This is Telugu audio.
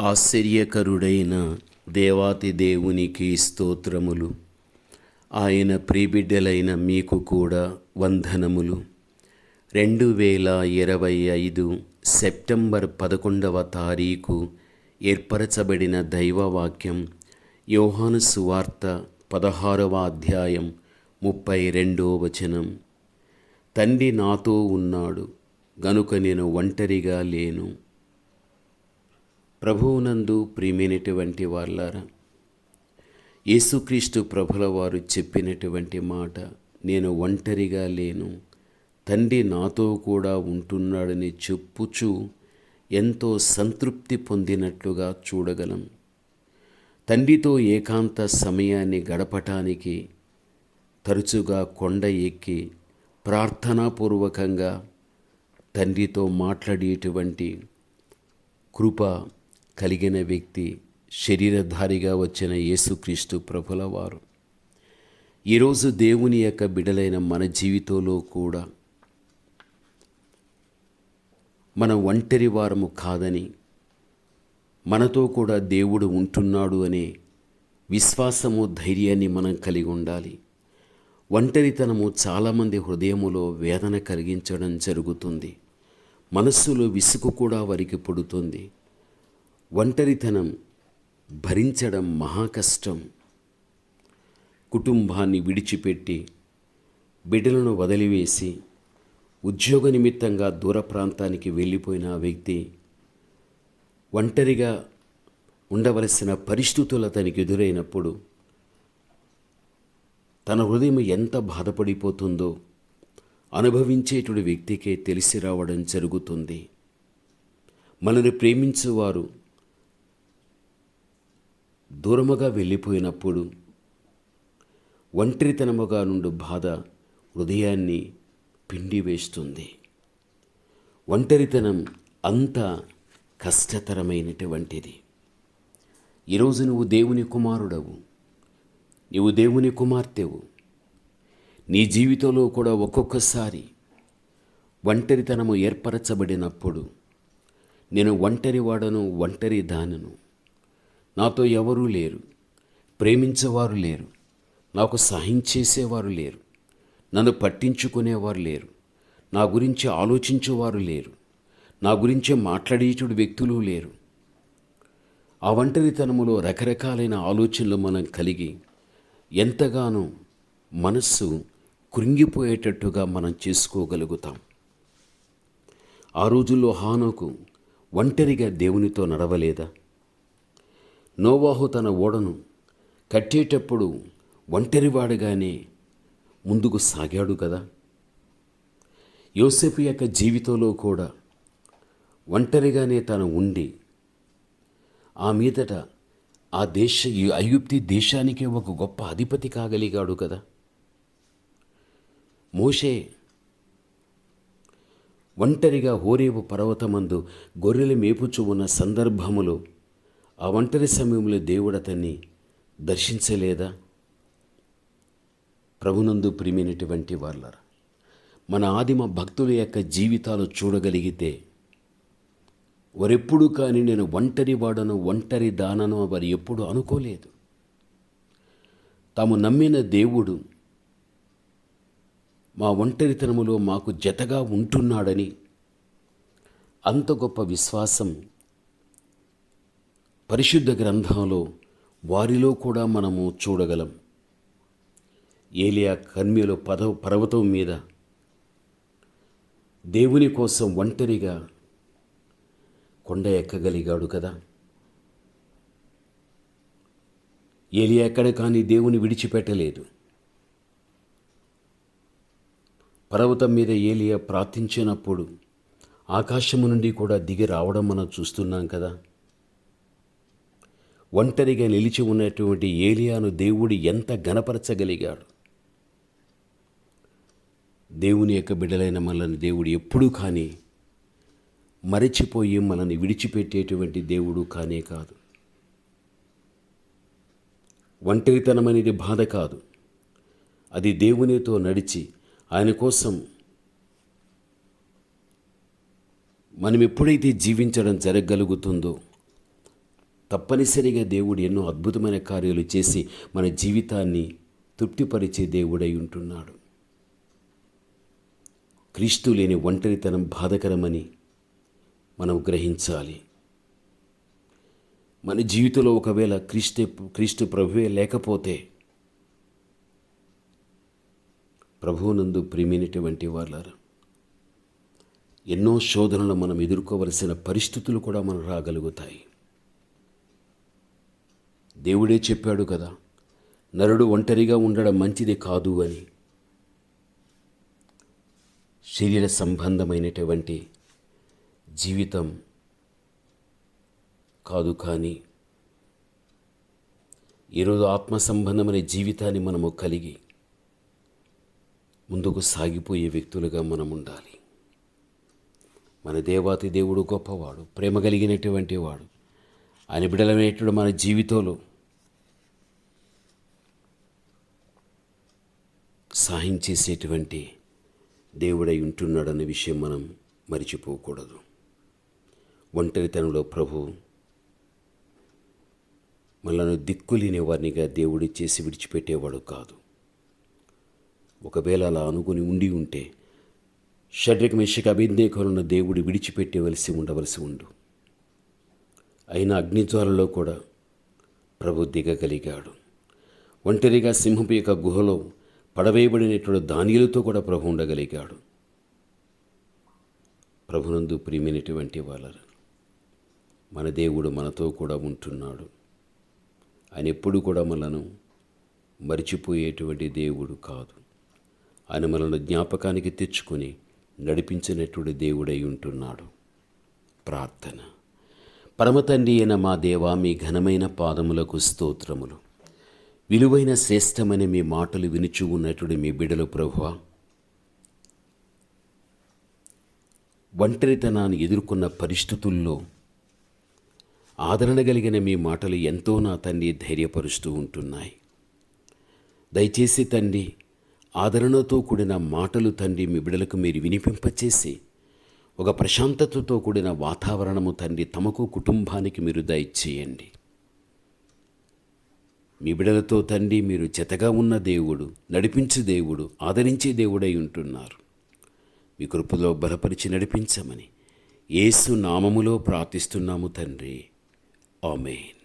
ఆశ్చర్యకరుడైన దేవాతి దేవునికి స్తోత్రములు. ఆయన ప్రీబిడ్డలైన మీకు కూడా వందనములు. రెండు వేల ఇరవై ఐదు సెప్టెంబర్ పదకొండవ తారీఖు ఏర్పరచబడిన దైవవాక్యం యోహాను సువార్త పదహారవ అధ్యాయం ముప్పై రెండో వచనం. తండ్రి నాతో ఉన్నాడు గనుక నేను ఒంటరిగా లేను. ప్రభువునందు ప్రియమైనటువంటి వాళ్ళారా యేసుక్రీస్తు ప్రభుల వారు చెప్పినటువంటి మాట నేను ఒంటరిగా లేను తండ్రి నాతో కూడా ఉంటున్నాడని చెప్పుచు ఎంతో సంతృప్తి పొందినట్లుగా చూడగలం. తండ్రితో ఏకాంత సమయాన్ని గడపటానికి తరచుగా కొండ ఎక్కి ప్రార్థనాపూర్వకంగా తండ్రితో మాట్లాడేటువంటి కృప కలిగిన వ్యక్తి శరీరధారిగా వచ్చిన యేసుక్రీస్తు ప్రభుల వారు ఈరోజు దేవుని యొక్క బిడలైన మన జీవితంలో కూడా మన ఒంటరి వారము కాదని మనతో కూడా దేవుడు ఉంటున్నాడు అనే విశ్వాసము ధైర్యాన్ని మనం కలిగి ఉండాలి. ఒంటరితనము చాలామంది హృదయములో వేదన కలిగించడం జరుగుతుంది. మనస్సులో విసుగు కూడా వారికి పుడుతుంది. ఒంటరితనం భరించడం మహా కష్టం. కుటుంబాన్ని విడిచిపెట్టి బిడ్డలను వదిలివేసి ఉద్యోగ నిమిత్తంగా దూర ప్రాంతానికి వెళ్ళిపోయిన ఆ వ్యక్తి ఒంటరిగా ఉండవలసిన పరిస్థితులు అతనికి ఎదురైనప్పుడు తన హృదయం ఎంత బాధపడిపోతుందో అనుభవించేటువంటి వ్యక్తికే తెలిసి రావడం జరుగుతుంది. మనని ప్రేమించువారు దూరముగా వెళ్ళిపోయినప్పుడు ఒంటరితనముగా నుండి బాధ హృదయాన్ని పిండి వేస్తుంది. ఒంటరితనం అంత కష్టతరమైనటువంటిది. ఈరోజు నువ్వు దేవుని కుమారుడవు. నీవు దేవుని కుమార్తెవు. నీ జీవితంలో కూడా ఒక్కొక్కసారి ఒంటరితనము ఏర్పరచబడినప్పుడు నేను ఒంటరి వాడను ఒంటరి దానను నాతో ఎవరూ లేరు. ప్రేమించేవారు లేరు. నాకు సహాయం చేసేవారు లేరు. నన్ను పట్టించుకునేవారు లేరు. నా గురించి ఆలోచించేవారు లేరు. నా గురించి మాట్లాడేటుడు వ్యక్తులు లేరు. ఆ ఒంటరితనములో రకరకాలైన ఆలోచనలు మనం కలిగి ఎంతగానో మనస్సు కృంగిపోయేటట్టుగా మనం చేసుకోగలుగుతాం. ఆ రోజుల్లో హానోకు ఒంటరిగా దేవునితో నడవలేదా? నోవాహు తన ఓడను కట్టేటప్పుడు ఒంటరివాడుగానే ముందుకు సాగాడు కదా. యోసేపు యొక్క జీవితంలో కూడా ఒంటరిగానే తను ఉండి ఆ మీదట ఆ దేశ అయుప్తి దేశానికే ఒక గొప్ప అధిపతి కాగలిగాడు కదా. మోషే ఒంటరిగా హోరేవు పర్వతమందు గొర్రెలు మేపుచు ఉన్న సందర్భములో ఆ ఒంటరి సమయంలో దేవుడు అతన్ని దర్శించలేదా? ప్రభునందు ప్రియమైనటువంటి వాళ్ళ మన ఆదిమ భక్తుల యొక్క జీవితాలు చూడగలిగితే వారెప్పుడు కానీ నేను ఒంటరి వాడను ఒంటరి దానను వారు ఎప్పుడు అనుకోలేదు. తాము నమ్మిన దేవుడు మా ఒంటరితనములో మాకు జతగా ఉంటున్నాడని అంత గొప్ప విశ్వాసం పరిశుద్ధ గ్రంథంలో వారిలో కూడా మనము చూడగలం. ఏలియా కర్మ్యలో పద పర్వతం మీద దేవుని కోసం ఒంటరిగా కొండ ఎక్కగలిగాడు కదా. ఏలియా ఎక్కడ కానీ దేవుని విడిచిపెట్టలేదు. పర్వతం మీద ఏలియా ప్రార్థించినప్పుడు ఆకాశము నుండి కూడా దిగి రావడం మనం చూస్తున్నాం కదా. ఒంటరిగా నిలిచి ఉన్నటువంటి ఏలియాను దేవుడు ఎంత గనపరచగలిగాడు దేవుని యొక్క బిడ్డలైన మనల్ని దేవుడు ఎప్పుడూ కానీ మరచిపోయి మనల్ని విడిచిపెట్టేటువంటి దేవుడు కానే కాదు. ఒంటరితనం అనేది బాధ కాదు. అది దేవునితో నడిచి ఆయన కోసం మనం ఎప్పుడైతే జీవించడం జరగగలుగుతుందో తప్పనిసరిగా దేవుడు ఎన్నో అద్భుతమైన కార్యాలు చేసి మన జీవితాన్ని తృప్తిపరిచే దేవుడై ఉంటున్నాడు. క్రీస్తు లేని ఒంటరితనం బాధకరమని మనం గ్రహించాలి. మన జీవితంలో ఒకవేళ క్రీస్తే క్రీస్తు ప్రభువే లేకపోతే ప్రభువునందు ప్రియమైనటువంటి వాళ్ళారు ఎన్నో శోధనలు మనం ఎదుర్కోవలసిన పరిస్థితులు కూడా మనం రాగలుగుతాయి. దేవుడే చెప్పాడు కదా నరుడు ఒంటరిగా ఉండడం మంచిది కాదు అని. శరీర సంబంధమైనటువంటి జీవితం కాదు కానీ ఈరోజు ఆత్మ సంబంధమైన జీవితాన్ని మనము కలిగి ముందుకు సాగిపోయే వ్యక్తులుగా మనం ఉండాలి. మన దేవాతి దేవుడు గొప్పవాడు ప్రేమ కలిగినటువంటి వాడు. ఆయన బిడలమైనటువంటి మన జీవితంలో సహాయం చేసేటువంటి దేవుడై ఉంటున్నాడనే విషయం మనం మరిచిపోకూడదు. ఒంటరితనంలో ప్రభు మనను దిక్కులేని వారినిగా దేవుడి చేసి విడిచిపెట్టేవాడు కాదు. ఒకవేళ అలా అనుకుని ఉండి ఉంటే షడ్రిక మిషక అభిందేకరున్న దేవుడు విడిచిపెట్టేవలసి ఉండవలసి ఉండు. అయినా అగ్నిజ్వాలలో కూడా ప్రభు దిగగలిగాడు. ఒంటరిగా సింహపు యొక్క గుహలో పడవేయబడినటువంటి దానిలతో కూడా ప్రభు ఉండగలిగాడు. ప్రభునందు ప్రియమైనటువంటి వాళ్ళ మన దేవుడు మనతో కూడా ఉంటున్నాడు. ఆయన ఎప్పుడు కూడా మనను మరిచిపోయేటువంటి దేవుడు కాదు. ఆయన మనల్ని జ్ఞాపకానికి తెచ్చుకొని నడిపించినటువంటి దేవుడై ఉంటున్నాడు. ప్రార్థన. పరమతండ్రి అయిన మా దేవా మీ ఘనమైన పాదములకు స్తోత్రములు. విలువైన శ్రేష్టమైన మీ మాటలు వినుచు ఉన్నటువంటి మీ బిడలు ప్రభువ. ఒంటరితనాన్ని ఎదుర్కొన్న పరిస్థితుల్లో ఆదరణ కలిగిన మీ మాటలు ఎంతో నా తండ్రి ధైర్యపరుస్తూ ఉంటున్నాయి. దయచేసి తండ్రి ఆదరణతో కూడిన మాటలు తండ్రి మీ బిడలకు మీరు వినిపింపచేసి ఒక ప్రశాంతతతో కూడిన వాతావరణము తండ్రి తమకు కుటుంబానికి మీరు దయచేయండి. మీ బిడలతో తండ్రి మీరు చెతగా ఉన్న దేవుడు నడిపించు దేవుడు ఆదరించే దేవుడై ఉంటున్నారు. మీ కృపలో బలపరిచి నడిపించమని ఏసు నామములో ప్రార్థిస్తున్నాము తండ్రి. ఆమెన్.